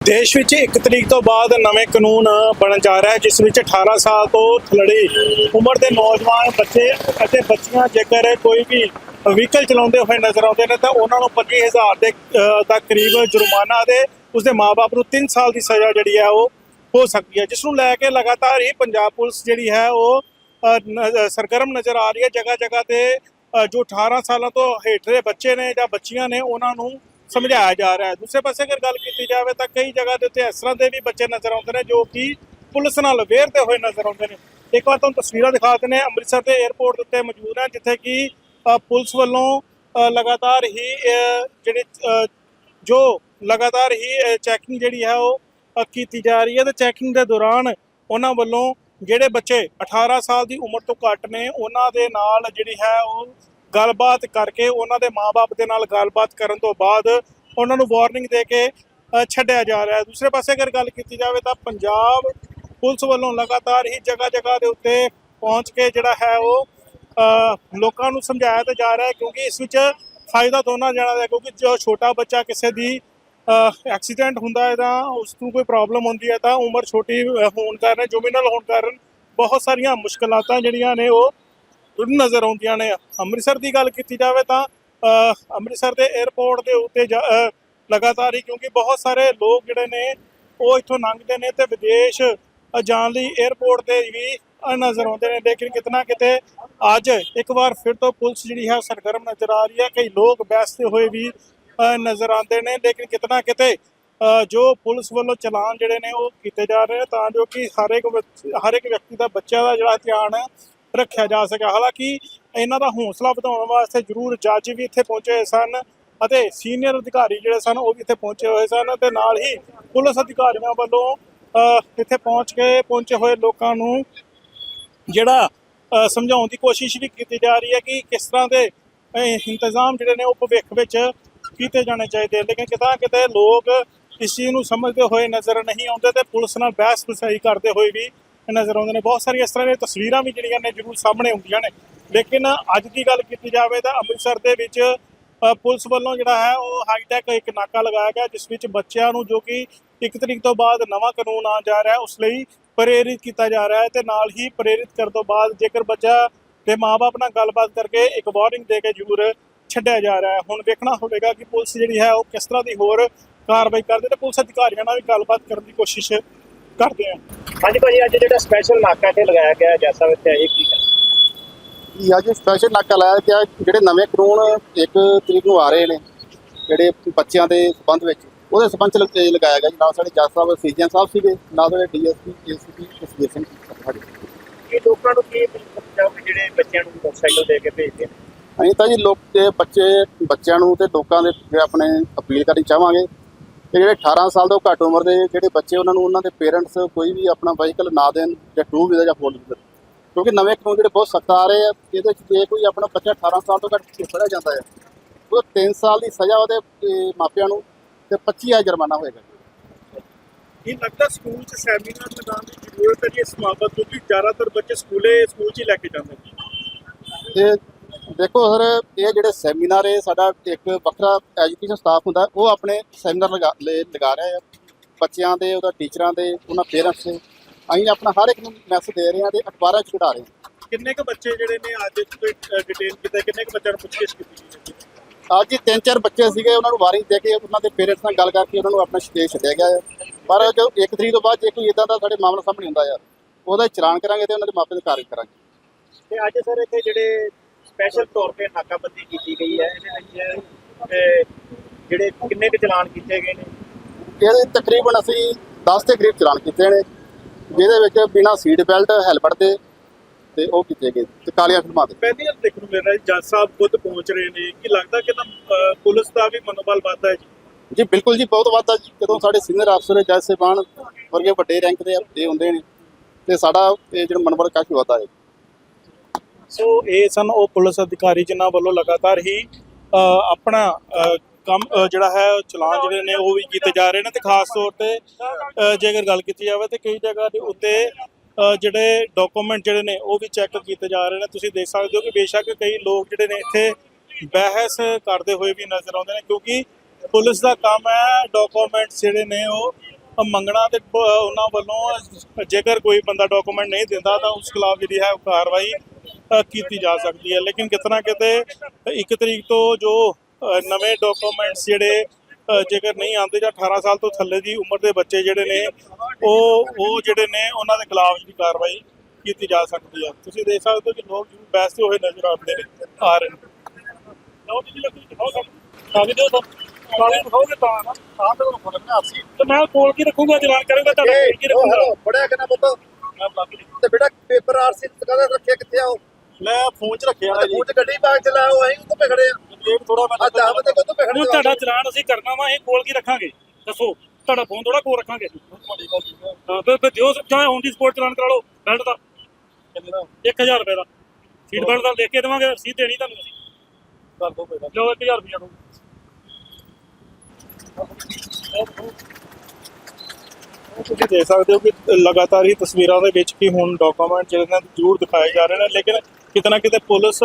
ਦੇਸ਼ ਵਿੱਚ 1 ਤਰੀਕ ਤੋਂ ਬਾਅਦ ਨਵੇਂ ਕਾਨੂੰਨ ਬਣਨ ਜਾ ਰਿਹਾ ਹੈ ਜਿਸ ਵਿੱਚ 18 ਸਾਲ ਤੋਂ ਥਲੜੀ ਉਮਰ ਦੇ ਨੌਜਵਾਨ ਬੱਚੇ ਅਤੇ ਬੱਚੀਆਂ ਜੇਕਰ ਕੋਈ ਵੀ ਵਹੀਕਲ ਚਲਾਉਂਦੇ ਹੋਏ ਨਜ਼ਰ ਆਉਂਦੇ ਨੇ ਤਾਂ ਉਹਨਾਂ ਨੂੰ 25000 ਦੇ ਅ, ਤੱਕ ਕਰੀਬ ਜੁਰਮਾਨਾ ਦੇ ਉਸਦੇ ਮਾਪੇ ਨੂੰ 3 ਸਾਲ ਦੀ ਸਜ਼ਾ ਜਿਹੜੀ ਹੈ ਉਹ ਹੋ ਸਕਦੀ ਹੈ ਜਿਸ ਨੂੰ ਲੈ ਕੇ ਲਗਾਤਾਰ ਹੀ ਪੰਜਾਬ ਪੁਲਿਸ ਜਿਹੜੀ ਹੈ ਉਹ ਸਰਗਰਮ ਨਜ਼ਰ ਆ ਰਹੀ ਹੈ। ਜਗ੍ਹਾ ਜਗ੍ਹਾ ਤੇ ਜੋ 18 ਸਾਲਾਂ ਤੋਂ ਹੇਠਲੇ ਬੱਚੇ ਨੇ ਜਾਂ ਬੱਚੀਆਂ ਨੇ ਉਹਨਾਂ ਨੂੰ ਸਮਝਾਇਆ ਜਾ ਰਿਹਾ ਹੈ। ਦੂਸਰੇ ਪਾਸੇ ਅਗਰ ਗੱਲ ਕੀਤੀ ਜਾਵੇ ਤਾਂ ਕਈ ਜਗ੍ਹਾ ਦੇ ਉੱਤੇ ਇਸ ਤਰ੍ਹਾਂ ਦੇ ਵੀ ਬੱਚੇ ਨਜ਼ਰ ਆਉਂਦੇ ਨੇ ਜੋ ਕਿ ਪੁਲਿਸ ਨਾਲ ਅਵੇਅਰ ਵੇਰਦੇ ਹੋਏ ਨਜ਼ਰ ਆਉਂਦੇ ਨੇ। ਇੱਕ ਵਾਰ ਤੁਹਾਨੂੰ ਤਸਵੀਰਾਂ ਦਿਖਾ ਦਿੰਦੇ ਹਾਂ। ਅੰਮ੍ਰਿਤਸਰ ਦੇ 에ਅਰਪੋਰਟ ਦੇ ਉੱਤੇ ਮੌਜੂਦ ਹੈ ਜਿੱਥੇ ਕਿ ਪੁਲਿਸ ਵੱਲੋਂ ਲਗਾਤਾਰ ਹੀ ਅ, ਜਿਹੜੇ ਜੋ ਲਗਾਤਾਰ ਹੀ ਚੈਕਿੰਗ ਜਿਹੜੀ ਹੈ ਉਹ ਕੀਤੀ ਜਾ ਰਹੀ ਹੈ। ਤੇ ਚੈਕਿੰਗ ਦੇ ਦੌਰਾਨ ਉਹਨਾਂ ਵੱਲੋਂ ਜਿਹੜੇ ਬੱਚੇ 18 ਸਾਲ ਦੀ ਉਮਰ ਤੋਂ ਘੱਟ ਨੇ ਉਹਨਾਂ ਦੇ ਨਾਲ ਜਿਹੜੀ ਹੈ ਉਹ ਗੱਲਬਾਤ ਕਰਕੇ ਉਹਨਾਂ ਦੇ ਮਾਪੇ ਦੇ ਨਾਲ ਗੱਲਬਾਤ ਕਰਨ ਤੋਂ ਬਾਅਦ ਉਹਨਾਂ ਨੂੰ ਵਾਰਨਿੰਗ ਦੇ ਕੇ ਛੱਡਿਆ ਜਾ ਰਿਹਾ ਹੈ। ਦੂਸਰੇ ਪਾਸੇ ਅਗਰ ਗੱਲ ਕੀਤੀ ਜਾਵੇ ਤਾਂ ਪੰਜਾਬ ਪੁਲਿਸ ਵੱਲੋਂ ਲਗਾਤਾਰ ਹੀ ਜਗ੍ਹਾ ਜਗ੍ਹਾ ਦੇ ਉੱਤੇ ਪਹੁੰਚ ਕੇ ਜਿਹੜਾ ਹੈ ਉਹ ਲੋਕਾਂ ਨੂੰ ਸਮਝਾਇਆ ਤਾਂ ਜਾ ਰਿਹਾ ਹੈ ਕਿਉਂਕਿ ਇਸ ਵਿੱਚ ਫਾਇਦਾ ਦੋਨਾਂ ਜਣਾ ਦਾ ਕਿਉਂਕਿ ਜੋ ਛੋਟਾ ਬੱਚਾ ਕਿਸੇ ਦੀ ਐਕਸੀਡੈਂਟ ਹੁੰਦਾ ਹੈ ਤਾਂ ਉਸ ਨੂੰ ਕੋਈ ਪ੍ਰੋਬਲਮ ਹੁੰਦੀ ਹੈ ਤਾਂ ਉਮਰ ਛੋਟੀ ਹੋਣ ਕਾਰਨ ਜੁਮੀਨਲ ਹੋਣ ਕਾਰਨ ਬਹੁਤ ਸਾਰੀਆਂ ਮੁਸ਼ਕਲਾਤਾਂ ਜਿਹੜੀਆਂ ਨੇ ਉਹ ਨਜ਼ਰ ਆਉਂਦੀਆਂ ਨੇ। ਅੰਮ੍ਰਿਤਸਰ ਦੀ ਗੱਲ ਕੀਤੀ ਜਾਵੇ ਤਾਂ ਅੰਮ੍ਰਿਤਸਰ ਦੇ 에ਅਰਪੋਰਟ ਦੇ ਉੱਤੇ ਜਾ- ਲਗਾਤਾਰ ਹੀ ਕਿਉਂਕਿ ਬਹੁਤ ਸਾਰੇ ਲੋਕ ਜਿਹੜੇ ਨੇ, ਉਹ ਇੱਥੋਂ ਲੰਘਦੇ ਨੇ ਤੇ ਵਿਦੇਸ਼ ਜਾਣ ਲਈ 에ਅਰਪੋਰਟ ਤੇ ਵੀ ਨਜ਼ਰ ਆਉਂਦੇ ਨੇ। ਲੇਕਿਨ ਕਿਤਨਾ ਕਿਤੇ ਅੱਜ ਇੱਕ ਵਾਰ ਫਿਰ ਤੋਂ ਪੁਲਿਸ ਜਿਹੜੀ ਹੈ ਸਰਗਰਮ ਨਜ਼ਰ ਆ ਰਹੀ ਹੈ। ਕਈ ਲੋਕ ਬੈਸਦੇ ਹੋਏ ਵੀ ਨਜ਼ਰ ਆਉਂਦੇ ਨੇ। ਲੇਕਿਨ ਕਿਤਨਾ ਕਿਤੇ ਜੋ ਪੁਲਿਸ ਵੱਲੋਂ ਚਲਾਨ ਜਿਹੜੇ ਨੇ ਉਹ ਕੀਤੇ ਜਾ ਰਹੇ ਨੇ, ਤਾਂ ਜੋ ਕਿ ਹਰ ਇੱਕ ਹਰ ਇੱਕ ਵਿਅਕਤੀ ਦਾ ਬੱਚਿਆਂ ਦਾ ਜਿਹੜਾ ਧਿਆਨ ਰੱਖਿਆ ਜਾ ਸਕਿਆ। ਹਾਲਾਂਕਿ ਇਹਨਾਂ ਦਾ ਹੌਸਲਾ ਵਧਾਉਣ ਵਾਸਤੇ ਜ਼ਰੂਰ ਜੱਜ ਵੀ ਇੱਥੇ ਪਹੁੰਚੇ ਹੋਏ ਸਨ ਅਤੇ ਸੀਨੀਅਰ ਅਧਿਕਾਰੀ ਜਿਹੜੇ ਸਨ ਉਹ ਵੀ ਇੱਥੇ ਪਹੁੰਚੇ ਹੋਏ ਸਨ ਤੇ ਨਾਲ ਹੀ ਪੁਲਿਸ ਅਧਿਕਾਰੀਆਂ ਵੱਲੋਂ ਅ, ਇੱਥੇ ਪਹੁੰਚ ਕੇ ਪਹੁੰਚੇ ਹੋਏ ਲੋਕਾਂ ਨੂੰ ਜਿਹੜਾ ਅ, ਸਮਝਾਉਣ ਦੀ ਕੋਸ਼ਿਸ਼ ਵੀ ਕੀਤੀ ਜਾ ਰਹੀ ਹੈ ਕਿ ਕਿਸ ਤਰ੍ਹਾਂ ਦੇ ਅ, ਇੰਤਜ਼ਾਮ ਜਿਹੜੇ ਨੇ ਉਹ ਭਵਿੱਖ ਵਿੱਚ ਕੀਤੇ ਜਾਣੇ ਚਾਹੀਦੇ ਲੇਕਿਨ ਕਿਤਾ ਕਿਤੇ ਲੋਕ ਇਸ ਚੀਜ਼ ਨੂੰ ਸਮਝਦੇ ਹੋਏ ਨਜ਼ਰ ਨਹੀਂ ਆਉਂਦੇ ਤੇ ਪੁਲਿਸ ਨਾਲ ਬਹਿਸ ਬਸਾਈ ਕਰਦੇ ਹੋਏ ਵੀ ਨਜ਼ਰ ਆਉਂਦੇ ਨੇ। ਬਹੁਤ ਸਾਰੀਆਂ ਇਸ ਤਰ੍ਹਾਂ ਦੀਆਂ ਤਸਵੀਰਾਂ ਵੀ ਜਿਹੜੀਆਂ ਨੇ ਜ਼ਰੂਰ ਸਾਹਮਣੇ ਆਉਂਦੀਆਂ ਨੇ। ਲੇਕਿਨ ਅੱਜ ਦੀ ਗੱਲ ਕੀਤੀ ਜਾਵੇ ਤਾਂ ਅੰਮ੍ਰਿਤਸਰ ਦੇ ਵਿੱਚ ਪੁਲਿਸ ਵੱਲੋਂ ਜਿਹੜਾ ਹੈ ਉਹ ਹਾਈਟੈਕ ਇੱਕ ਨਾਕਾ ਲਗਾਇਆ ਗਿਆ, ਜਿਸ ਵਿੱਚ ਬੱਚਿਆਂ ਨੂੰ ਜੋ ਕਿ ਇੱਕ ਤਰੀਕ ਤੋਂ ਬਾਅਦ ਨਵਾਂ ਕਾਨੂੰਨ ਆ ਜਾ ਰਿਹਾ, ਉਸ ਲਈ ਪ੍ਰੇਰਿਤ ਕੀਤਾ ਜਾ ਰਿਹਾ ਹੈ ਤੇ ਨਾਲ ਹੀ ਪ੍ਰੇਰਿਤ ਕਰਨ ਤੋਂ ਬਾਅਦ ਜੇਕਰ ਬੱਚਾ ਦੇ ਮਾਪੇ ਨਾਲ ਗੱਲਬਾਤ ਕਰਕੇ ਇੱਕ ਵਾਰਨਿੰਗ ਦੇ ਕੇ ਜ਼ਰੂਰ ਛੱਡਿਆ ਜਾ ਰਿਹਾ ਹੈ। ਹੁਣ ਵੇਖਣਾ ਹੋਵੇਗਾ ਕਿ ਪੁਲਿਸ ਜਿਹੜੀ ਹੈ ਉਹ ਕਿਸ ਤਰ੍ਹਾਂ ਦੀ ਹੋਰ ਕਾਰਵਾਈ ਕਰਦੇ ਹੈ ਤੇ ਪੁਲਿਸ ਅਧਿਕਾਰੀਆਂ ਨਾਲ ਵੀ ਗੱਲਬਾਤ ਕਰਨ ਦੀ ਕੋਸ਼ਿਸ਼ ਕਰਦੇ ਆ। ਹਾਂਜੀ ਭਾਜੀ ਅੱਜ ਜਿਹੜਾ ਸਪੈਸ਼ਲ ਨਾਕਾ ਤੇ ਲਗਾਇਆ ਗਿਆ ਜੈਸਾ ਵਿੱਚ ਇਹ ਕੀ ਹੈ ਇਹ ਅੱਜ ਸਪੈਸ਼ਲ ਨਾਕਾ ਲਾਇਆ ਗਿਆ ਜਿਹੜੇ ਨਵੇਂ ਕਾਨੂੰਨ ਇੱਕ ਤਰੀਕ ਨੂੰ ਆ ਰਹੇ ਨੇ ਜਿਹੜੇ ਬੱਚਿਆਂ ਦੇ ਸੰਬੰਧ ਵਿੱਚ ਉਹਦੇ ਸੰਬੰਧ ਚ ਲਗਾਇਆ ਗਿਆ ਜੀ। ਨਾਲ ਸਾਡੇ ਜੱਜ ਸਾਹਿਬ ਸੀਜਨ ਸਾਹਿਬ ਸੀਗੇ ਨਾਲ ਸਾਡੇ ਡੀਐਸਪੀ ਏਸੀਪੀ ਜਸਵੀਰ ਸਿੰਘ ਸਾਡੇ ਇਹ ਲੋਕਾਂ ਨੂੰ ਕੀ ਸਮਝਾਓਗੇ ਜਿਹੜੇ ਬੱਚਿਆਂ ਨੂੰ ਮੋਟਰਸਾਈਕਲ ਦੇ ਕੇ ਭੇਜਦੇ ਨੇ? ਅਸੀਂ ਤਾਂ ਜੀ ਲੋਕ ਤੇ ਬੱਚੇ ਬੱਚਿਆਂ ਨੂੰ ਤੇ ਲੋਕਾਂ ਦੇ ਆਪਣੇ ਅਪੀਲ ਕਰਨੀ ਚਾਹਾਂਗੇ। ਕਿ ਜਿਹੜੇ 18 ਸਾਲ ਤੋਂ ਘੱਟ ਉਮਰ ਦੇ ਜਿਹੜੇ ਬੱਚੇ ਉਹਨਾਂ ਨੂੰ ਉਹਨਾਂ ਦੇ ਪੇਰੈਂਟਸ ਕੋਈ ਵੀ ਆਪਣਾ ਵਾਹੀਕਲ ਨਾ ਦੇਣ ਜਾਂ ਟੂ ਵੀਲਰ ਜਾਂ ਫੋਰ ਵੀਲਰ ਕਿਉਂਕਿ ਨਵੇਂ ਕਾਨੂੰਨ ਜਿਹੜੇ ਬਹੁਤ ਸਖਤ ਆ ਰਹੇ ਆ ਇਹਦੇ ਵਿੱਚ ਜੇ ਕੋਈ ਆਪਣਾ ਬੱਚਾ 18 ਸਾਲ ਤੋਂ ਘੱਟ ਫੜਿਆ ਜਾਂਦਾ ਹੈ ਉਹ 3 ਸਾਲ ਦੀ ਸਜ਼ਾ ਉਹਦੇ ਮਾਪਿਆਂ ਨੂੰ ਤੇ 25000 ਜੁਰਮਾਨਾ ਹੋਏਗਾ। ਇਹ ਲੱਗਦਾ ਸਕੂਲ 'ਚ ਸੈਮੀਨਾਰ ਲਗਾਉਣ ਦੀ ਜ਼ਰੂਰਤ ਹੈ ਜੀ? ਇਸ ਬਾਬਤ ਕਿਉਂਕਿ ਜ਼ਿਆਦਾਤਰ ਬੱਚੇ ਸਕੂਲੇ ਸਕੂਲ 'ਚ ਹੀ ਲੈ ਕੇ ਜਾਂਦੇ ਨੇ। ਤੇ ਦੇਖੋ ਸਰ ਇਹ ਜਿਹੜੇ ਸੈਮੀਨਾਰ ਇਹ ਸਾਡਾ ਇੱਕ ਵੱਖਰਾ ਐਜੂਕੇਸ਼ਨ ਸਟਾਫ ਹੁੰਦਾ ਉਹ ਆਪਣੇ ਸੈਮੀਨਾਰ ਲਗਾ ਲੈ- ਲਗਾ ਰਿਹਾ ਹੈ। ਬੱਚਿਆਂ ਦੇ ਉਹਦਾ ਟੀਚਰਾਂ ਦੇ ਉਹਨਾਂ ਪੇਰੈਂਟਸ ਦੇ। ਅਸੀਂ ਆਪਣਾ ਹਰ ਇੱਕ ਨੂੰ ਮੈਸੇਜ ਦੇ ਰਹੇ ਹਾਂ ਤੇ ਅਖਬਾਰਾਂ ਚੜਾ ਰਹੇ ਹਾਂ। ਕਿੰਨੇ ਕੁ ਬੱਚੇ ਜਿਹੜੇ ਨੇ ਅੱਜ ਡਿਟੇਲ ਕੀਤਾ? ਕਿੰਨੇ ਕੁ ਬੱਚਿਆਂ ਨੂੰ ਪੁੱਛਗਿੱਛ ਕੀਤੀ ਅੱਜ ਤਿੰਨ ਚਾਰ ਬੱਚੇ ਸੀਗੇ ਉਹਨਾਂ ਨੂੰ ਵਾਰਿੰਗ ਦੇ ਕੇ ਉਹਨਾਂ ਦੇ ਪੇਰੈਂਟਸ ਨਾਲ ਗੱਲ ਕਰਕੇ ਉਹਨਾਂ ਨੂੰ ਆਪਣਾ ਸਟੇਜ ਛੱਡਿਆ ਗਿਆ ਪਰ ਜੋ ਇੱਕ ਤਰੀਕ ਤੋਂ ਬਾਅਦ ਜੇ ਕੋਈ ਇਦਾਂ ਦਾ ਸਾਡੇ ਮਾਮਲਾ ਸਾਹਮਣੇ ਹੁੰਦਾ ਯਾਰ ਉਹਦਾ ਚਲਾਨ ਕਰਾਂਗੇ ਤੇ ਉਹਨਾਂ ਦੇ ਮਾਪੇ ਦੀ ਕਾਰਵਾਈ ਕਰਾਂਗੇ। ਤੇ ਅੱਜ ਸਰ ਇੱਥੇ ਜਿਹੜੇ ਸਪੈਸ਼ਲ ਤੌਰ ਤੇ ਨਾਕਾਬੰਦੀ ਕੀਤੀ ਗਈ ਹੈ। ਇਹਦੇ ਵਿੱਚ ਜਿਹੜੇ ਕਿੰਨੇ ਕੁ ਚਲਾਨ ਕੀਤੇ ਗਏ ਨੇ? ਇਹਦੇ ਤਕਰੀਬਨ ਅਸੀਂ 10 ਦੇ ਕਰੀਬ ਚਲਾਨ ਕੀਤੇ ਨੇ ਜਿਹਦੇ ਵਿੱਚ ਬਿਨਾ ਸੀਟ ਬੈਲਟ ਹੈਲਮਟ ਦੇ ਤੇ ਉਹ ਕੀਤੇ ਗਏ ਤੇ ਕਾਲੀਆਂ ਫਿਲਮਾਂ ਦੇ। ਪਹਿਲੀ ਵਾਰ ਦੇਖਣ ਨੂੰ ਮਿਲ ਰਿਹਾ ਜੱਜ ਸਾਹਿਬ ਖੁਦ ਪਹੁੰਚ ਰਹੇ ਨੇ। ਕਿ ਲੱਗਦਾ ਕਿ ਅ, ਪੁਲਿਸ ਦਾ ਵੀ ਮਨੋਬਲ ਵੱਧਦਾ ਹੈ ਜੀ? ਜੀ ਬਿਲਕੁਲ ਜੀ ਬਹੁਤ ਵਾਧਾ ਜੀ। ਜਦੋਂ ਸਾਡੇ ਸੀਨੀਅਰ ਅਫਸਰ ਜੱਜ ਸਾਹਿਬਾਨ ਵਰਗੇ ਵੱਡੇ ਰੈਂਕ ਦੇ ਹੁੰਦੇ ਨੇ ਤੇ ਸਾਡਾ ਇਹ ਜਿਹੜਾ ਮਨੋਬਲ ਕਾਫੀ ਵਾਧਾ ਹੈ। ਸੋ ਇਹ ਸਨ ਉਹ ਪੁਲਿਸ ਅਧਿਕਾਰੀ ਜਿਨ੍ਹਾਂ ਵੱਲੋਂ ਲਗਾਤਾਰ ਹੀ ਆਪਣਾ ਕੰਮ ਜਿਹੜਾ ਹੈ ਚਲਾਨ ਜਿਹੜੇ ਨੇ ਉਹ ਵੀ ਕੀਤੇ ਜਾ ਰਹੇ ਨੇ ਤੇ ਖਾਸ ਤੌਰ ਤੇ ਜੇਕਰ ਗੱਲ ਕੀਤੀ ਜਾਵੇ ਤੇ ਕਈ ਜਗ੍ਹਾ ਦੇ ਉੱਤੇ ਜਿਹੜੇ ਡਾਕੂਮੈਂਟ ਜਿਹੜੇ ਨੇ ਉਹ ਵੀ ਚੈੱਕ ਕੀਤੇ ਜਾ ਰਹੇ ਨੇ। ਤੁਸੀਂ ਦੇਖ ਸਕਦੇ ਹੋ ਕਿ ਬੇਸ਼ੱਕ ਕਈ ਲੋਕ ਜਿਹੜੇ ਨੇ ਇੱਥੇ ਬਹਿਸ ਕਰਦੇ ਹੋਏ ਵੀ ਨਜ਼ਰ ਆਉਂਦੇ ਨੇ ਕਿਉਂਕਿ ਪੁਲਿਸ ਦਾ ਕੰਮ ਹੈ ਡਾਕੂਮੈਂਟਸ ਜਿਹੜੇ ਨੇ ਉਹ ਮੰਗਣਾ ਤੇ ਉਹਨਾਂ ਵੱਲੋਂ ਜੇਕਰ ਕੋਈ ਬੰਦਾ ਡਾਕੂਮੈਂਟ ਨਹੀਂ ਦਿੰਦਾ ਤਾਂ ਉਸ ਖਿਲਾਫ ਜਿਹੜੀ ਹੈ ਕਾਰਵਾਈ ਕੀਤੀ ਜਾ ਸਕਦੀ ਹੈ। ਲੇਕਿਨ ਕਿਤਨਾ ਕਿਤੇ ਇੱਕ ਤਰੀਕ ਤੋਂ ਜੋ ਨਵੇਂ ਡਾਕੂਮੈਂਟਸ ਜਿਹੜੇ ਜੇਕਰ ਨਹੀਂ ਆਉਂਦੇ ਜਾਂ 18 ਸਾਲ ਤੋਂ ਥੱਲੇ ਦੀ ਉਮਰ ਦੇ ਬੱਚੇ ਜਿਹੜੇ ਨੇ ਉਹ ਉਹ ਜਿਹੜੇ ਨੇ ਉਹਨਾਂ ਦੇ ਖਿਲਾਫ ਜਿਹੜੀ ਕਾਰਵਾਈ ਕੀਤੀ ਜਾ ਸਕਦੀ ਹੈ। ਤੁਸੀਂ ਦੇਖ ਸਕਦੇ ਹੋ ਕਿ ਲੋਕ ਜਰੂਰ ਬੈਸਦੇ ਹੋਏ ਨਜ਼ਰ ਆਉਂਦੇ ਨੇ ਆ ਰਹੇ ਨੇ। ਲਓ ਜੀ ਲੱਗੀ ਦਿਖਾਓ ਸਾਨੂੰ। ਕਾਗਜ਼ ਦਿਓ ਤਾਂ ਕਾਗਜ਼ ਦਿਖਾਓਗੇ ਤਾਂ ਨਾ? ਆਹ ਤੇ ਹੁਣ ਫ਼ਰਕ ਨਾ ਸੀ ਤੇ ਮੈਂ ਕੋਲ ਕੀ ਰੱਖੂਗਾ ਚਲਾਨ ਕਰੂੰਗਾ ਤੁਹਾਡਾ ਕੀ ਰੱਖੂਗਾ? ਪੜਿਆ ਕਿਨਾ ਪੁੱਤ? ਮੈਂ ਬਾਕੀ ਤੇ ਬੇਟਾ ਪੇਪਰ ਆਰਸੀ ਕਦਾ ਰੱਖਿਆ ਕਿੱਥੇ ਆ ਉਹ? ਮੈਂ ਫੋਨ 'ਚ ਰੱਖਿਆ ਤੇ ਮੂੰਹ ਚ ਗੱਡੀ ਪਾ ਕੇ ਚਲਾਇਆ ਉਹ ਅਸੀਂ ਉੱਤੇ ਪੇ ਖੜੇ ਆ ਲੇਟ ਥੋੜਾ ਆ 10 ਵਜੇ ਕਦੋਂ ਪੇ ਖੜੇ ਤੁਹਾਡਾ ਚਲਾਨ ਅਸੀਂ ਕਰਨਾ ਵਾ ਇਹ ਕੋਲ ਕੀ ਰੱਖਾਂਗੇ? ਦੱਸੋ ਤੁਹਾਡਾ ਫੋਨ ਥੋੜਾ ਕੋਲ ਰੱਖਾਂਗੇ। ਹਾਂ ਤੇ ਤੇ ਦਿਓ ਚਾਹੇ ਔਨ ਦੀ ਸਪੋਰਟ ਚਲਾਨ ਕਰਾ ਲਓ ਬੈਲਟ ਦਾ। 1000 ਰੁਪਏ ਦਾ। ਸੀਟ ਬੈਲਟ ਦਾ ਲਿਖ ਕੇ ਦੇਵਾਂਗੇ ਰਸੀਦ ਦੇਣੀ ਤੁਹਾਨੂੰ ਅਸੀਂ। ਕਰ ਦੋ ਪਹਿਲਾਂ ਲਓ 1000 ਰੁਪਏ ਦੋ ਤੁਸੀਂ ਦੇਖ ਸਕਦੇ ਹੋ ਕਿ ਲਗਾਤਾਰ ਹੀ ਤਸਵੀਰਾਂ ਦੇ ਵਿੱਚ ਕਿ ਹੁਣ ਡਾਕੂਮੈਂਟ ਜਿਹੜੇ ਨੇ ਜ਼ਰੂਰ ਦਿਖਾਏ ਜਾ ਰਹੇ ਨੇ, ਲੇਕਿਨ ਕਿਤੇ ਨਾ ਕਿਤੇ ਪੁਲਿਸ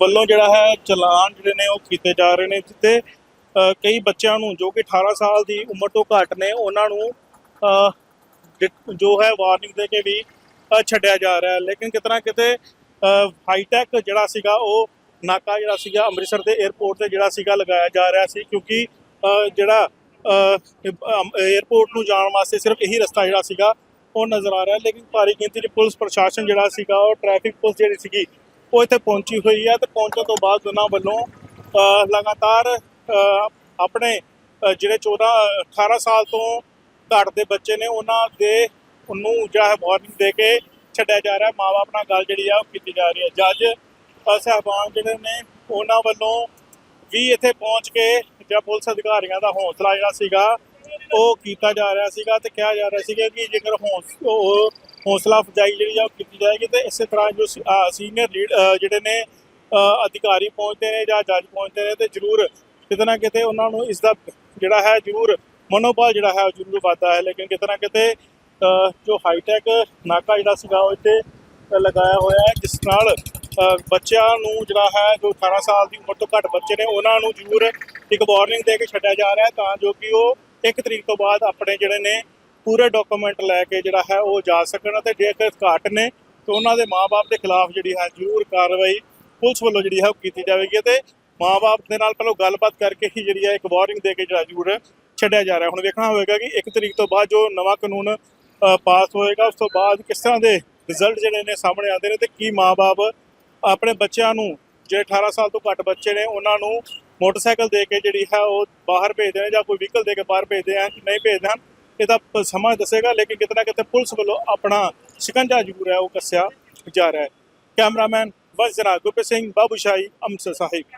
ਵੱਲੋਂ ਜਿਹੜਾ ਹੈ ਚਲਾਨ ਜਿਹੜੇ ਨੇ ਉਹ ਕੀਤੇ ਜਾ ਰਹੇ ਨੇ ਜਿੱਤੇ ਕਈ ਬੱਚਿਆਂ ਨੂੰ ਜੋ ਕਿ 18 ਸਾਲ ਦੀ ਉਮਰ ਤੋਂ ਘੱਟ ਨੇ, ਉਹਨਾਂ ਨੂੰ ਜੋ ਹੈ ਵਾਰਨਿੰਗ ਦੇ ਕੇ ਵੀ ਛੱਡਿਆ ਜਾ ਰਿਹਾ ਹੈ। ਲੇਕਿਨ ਕਿਤੇ ਨਾ ਕਿਤੇ ਹਾਈਟੈਕ ਜਿਹੜਾ ਸੀਗਾ ਉਹ ਨਾਕਾ ਜਿਹੜਾ ਸੀਗਾ ਅੰਮ੍ਰਿਤਸਰ ਦੇ 에ਅਰਪੋਰਟ ਤੇ ਜਿਹੜਾ ਸੀਗਾ ਲਗਾਇਆ ਜਾ ਰਿਹਾ ਸੀ, ਕਿਉਂਕਿ ਜਿਹੜਾ 에ਅਰਪੋਰਟ ਨੂੰ ਜਾਣ ਵਾਸਤੇ ਸਿਰਫ ਇਹੀ ਰਸਤਾ ਜਿਹੜਾ ਸੀਗਾ ਉਹ ਨਜ਼ਰ ਆ ਰਿਹਾ। ਲੇਕਿਨ ਭਾਰੀ ਗਿਣਤੀ 'ਚ ਪੁਲਿਸ ਪ੍ਰਸ਼ਾਸਨ ਜਿਹੜਾ ਸੀਗਾ ਉਹ ਟ੍ਰੈਫਿਕ ਪੁਲਿਸ ਜਿਹੜੀ ਸੀਗੀ ਉਹ ਇੱਥੇ ਪਹੁੰਚੀ ਹੋਈ ਹੈ ਤੇ ਪਹੁੰਚਣ ਤੋਂ ਬਾਅਦ ਉਹਨਾਂ ਵੱਲੋਂ ਲਗਾਤਾਰ ਆਪਣੇ ਜਿਹੜੇ 14 18 ਸਾਲ ਤੋਂ ਘੱਟ ਦੇ ਬੱਚੇ ਨੇ ਉਹਨਾਂ ਦੇ ਉਹਨੂੰ ਜਿਹੜਾ ਹੈ ਵਾਰਨਿੰਗ ਦੇ ਕੇ ਛੱਡਿਆ ਜਾ ਰਿਹਾ। ਮਾਂ-ਬਾਪ ਨਾਲ ਗੱਲ ਜਿਹੜੀ ਆ ਉਹ ਕੀਤੀ ਜਾ ਰਹੀ ਹੈ। ਜੱਜ ਅ, ਸਾਹਿਬਾਨ ਜਿਹੜੇ ਨੇ ਉਹਨਾਂ ਵੱਲੋਂ ਵੀ ਇੱਥੇ ਪਹੁੰਚ ਕੇ ਜਾਂ ਪੁਲਿਸ ਅਧਿਕਾਰੀਆਂ ਦਾ ਹੌਸਲਾ ਜਿਹੜਾ ਸੀਗਾ, ਉਹ ਕੀਤਾ ਜਾ ਰਿਹਾ ਸੀਗਾ ਤੇ ਕਿਹਾ ਜਾ ਰਿਹਾ ਸੀਗਾ ਕਿ ਜੇਕਰ ਹੌਸ, ਉਹ ਹੌਸਲਾ ਅਫਜ਼ਾਈ ਜਿਹੜੀ ਆ ਉਹ ਕੀਤੀ ਜਾਏਗੀ ਤੇ ਇਸੇ ਤਰ੍ਹਾਂ ਜੋ ਸੀਨੀਅਰ ਲੀਡ ਜਿਹੜੇ ਨੇ ਅਧਿਕਾਰੀ ਪਹੁੰਚਦੇ ਨੇ ਜਾਂ ਜੱਜ ਪਹੁੰਚਦੇ ਨੇ ਤੇ ਜ਼ਰੂਰ ਕਿਤੇ ਨਾ ਕਿਤੇ ਉਹਨਾਂ ਨੂੰ ਇਸ ਦਾ ਜਿਹੜਾ ਹੈ ਜ਼ਰੂਰ ਮਨੋਬਲ ਜਿਹੜਾ ਹੈ ਉਹ ਜ਼ਰੂਰ ਵਾਧਾ ਹੈ। ਲੇਕਿਨ ਕਿਤੇ ਨਾ ਕਿਤੇ ਜੋ ਹਾਈਟੈਕ ਨਾਕਾ ਜਿਹੜਾ ਸੀਗਾ ਉਹ ਇੱਥੇ ਲਗਾਇਆ ਹੋਇਆ ਹੈ, ਜਿਸ ਨਾਲ ਬੱਚਿਆਂ ਨੂੰ ਜਿਹੜਾ ਹੈ, ਜੋ 18 ਸਾਲ ਦੀ ਉਮਰ ਤੋਂ ਘੱਟ ਬੱਚੇ ਨੇ, ਉਹਨਾਂ ਨੂੰ ਜ਼ਰੂਰ ਇੱਕ ਵਾਰਨਿੰਗ ਦੇ ਕੇ ਛੱਡਿਆ ਜਾ ਰਿਹਾ ਤਾਂ ਜੋ ਕਿ ਉਹ ਇੱਕ ਤਰੀਕ ਤੋਂ ਬਾਅਦ ਆਪਣੇ ਜਿਹੜੇ ਨੇ ਪੂਰੇ ਡਾਕੂਮੈਂਟ ਲੈ ਕੇ ਜਿਹੜਾ ਹੈ, ਉਹ ਜਾ ਸਕਣ ਅਤੇ ਜੇਕਰ ਘਾਟ ਨੇ, ਤਾਂ ਉਹਨਾਂ ਦੇ ਮਾਪੇ ਦੇ ਖਿਲਾਫ ਜਿਹੜੀ ਹੈ, ਜ਼ਰੂਰ ਕਾਰਵਾਈ ਪੁਲਿਸ ਵੱਲੋਂ ਜਿਹੜੀ ਹੈ, ਉਹ ਕੀਤੀ ਜਾਵੇਗੀ ਤੇ ਮਾਪੇ ਦੇ ਨਾਲ ਪਹਿਲਾਂ ਗੱਲਬਾਤ ਕਰਕੇ ਹੀ ਜਿਹੜੀ ਹੈ, ਇੱਕ ਵਾਰਨਿੰਗ ਦੇ ਕੇ ਜਿਹੜਾ ਜ਼ਰੂਰ ਛੱਡਿਆ ਜਾ ਰਿਹਾ ਹੁਣ ਵੇਖਣਾ ਹੋਵੇਗਾ ਕਿ ਇੱਕ ਤਰੀਕ ਤੋਂ ਬਾਅਦ ਜੋ ਨਵਾਂ ਕਾਨੂੰਨ ਪਾਸ ਹੋਏਗਾ, ਉਸ ਤੋਂ ਬਾਅਦ ਕਿਸ ਤਰ੍ਹਾਂ ਦੇ ਰਿਜ਼ਲਟ ਜਿਹੜੇ ਨੇ ਸਾਹਮਣੇ ਆਉਂਦੇ ਨੇ ਤੇ ਕੀ ਮਾਪੇ ਆਪਣੇ ਬੱਚਿਆਂ ਨੂੰ, ਜਿਹੜੇ 18 ਸਾਲ ਤੋਂ ਘੱਟ ਬੱਚੇ ਨੇ, ਉਹਨਾਂ ਨੂੰ ਮੋਟਰਸਾਈਕਲ ਦੇ ਕੇ ਜਿਹੜੀ ਹੈ ਉਹ ਬਾਹਰ ਭੇਜਦੇ ਨੇ ਜਾਂ ਕੋਈ ਵਹੀਕਲ ਦੇ ਕੇ ਬਾਹਰ ਭੇਜਦੇ ਹਨ ਨਹੀਂ ਭੇਜਦੇ ਹਨ ਇਹਦਾ ਸਮਾਂ ਦੱਸੇਗਾ, ਲੇਕਿਨ ਕਿਤੇ ਨਾ ਕਿਤੇ ਪੁਲਿਸ ਵੱਲੋਂ ਆਪਣਾ ਸ਼ਿਕੰਜਾ ਜ਼ਰੂਰ ਹੈ, ਉਹ ਕੱਸਿਆ ਜਾ ਰਿਹਾ ਹੈ। ਕੈਮਰਾਮੈਨ ਬਸ ਜਨਾਬ ਗੁਰਪ੍ਰੀਤ ਸਿੰਘ ਬਾਬੂਸ਼ਾਹੀ ਅੰਮ੍ਰਿਤਸਰ ਸਾਹਿਬ।